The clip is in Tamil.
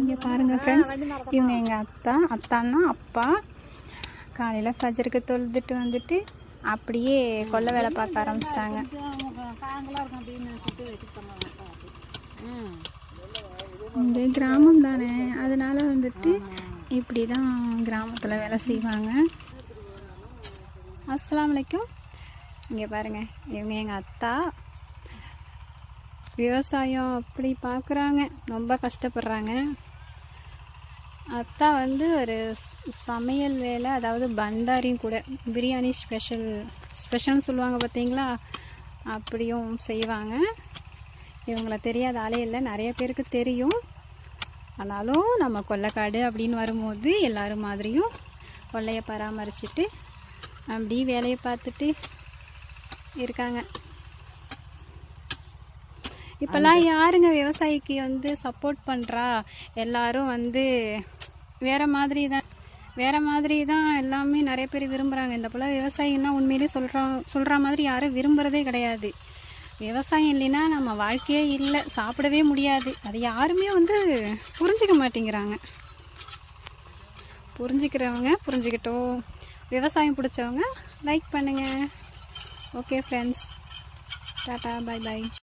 இங்கே பாருங்கள் ஃப்ரெண்ட்ஸ் இவங்க எங்கள் அத்தா அத்தான்னா அப்பா. காலையில் ஃபஜருக்கு தொழுதுட்டு வந்துட்டு அப்படியே கொல்லை வேலை பார்க்க ஆரம்பிச்சிட்டாங்க. இந்த கிராமம் தானே. அதனால வந்துட்டு இப்படி தான் கிராமத்தில் வேலை செய்வாங்க. அஸ்ஸலாமு அலைக்கும். இங்கே பாருங்கள் இவங்க எங்கள் அத்தா விவசாயம் அப்படி பார்க்குறாங்க. ரொம்ப கஷ்டப்படுறாங்க. அத்தா வந்து ஒரு சமையல் வேலை அதாவது பண்டாரியும் கூட. பிரியாணி ஸ்பெஷல் ஸ்பெஷல்னு சொல்லுவாங்க பார்த்தீங்களா? அப்படியும் செய்வாங்க. இவங்கள தெரியாத ஆளே இல்லை. நிறைய பேருக்கு தெரியும். ஆனாலும் நம்ம கொல்லைக்காடு அப்படின்னு வரும்போது எல்லோரும் மாதிரியும் கொள்ளையை பராமரிச்சுட்டு அப்படி வேலையை பார்த்துட்டு இருக்காங்க. இப்போல்லாம் யாருங்க விவசாயிக்கு வந்து சப்போர்ட் பண்ணுறா எல்லாரும் வந்து வேறு மாதிரி தான் வேறு மாதிரி தான் எல்லாமே நிறைய பேர் விரும்புகிறாங்க இந்த போல் விவசாயின்னா உண்மையிலே சொல்கிறோம் சொல்கிற மாதிரி யாரும் விரும்புகிறதே கிடையாது. விவசாயம் இல்லைன்னா நம்ம வாழ்க்கையே இல்லை சாப்பிடவே முடியாது. அது யாருமே வந்து புரிஞ்சிக்க மாட்டேங்கிறாங்க. புரிஞ்சுக்கிறவங்க புரிஞ்சுக்கிட்டோம். விவசாயம் பிடிச்சவங்க லைக் பண்ணுங்கள் okay friends tata bye bye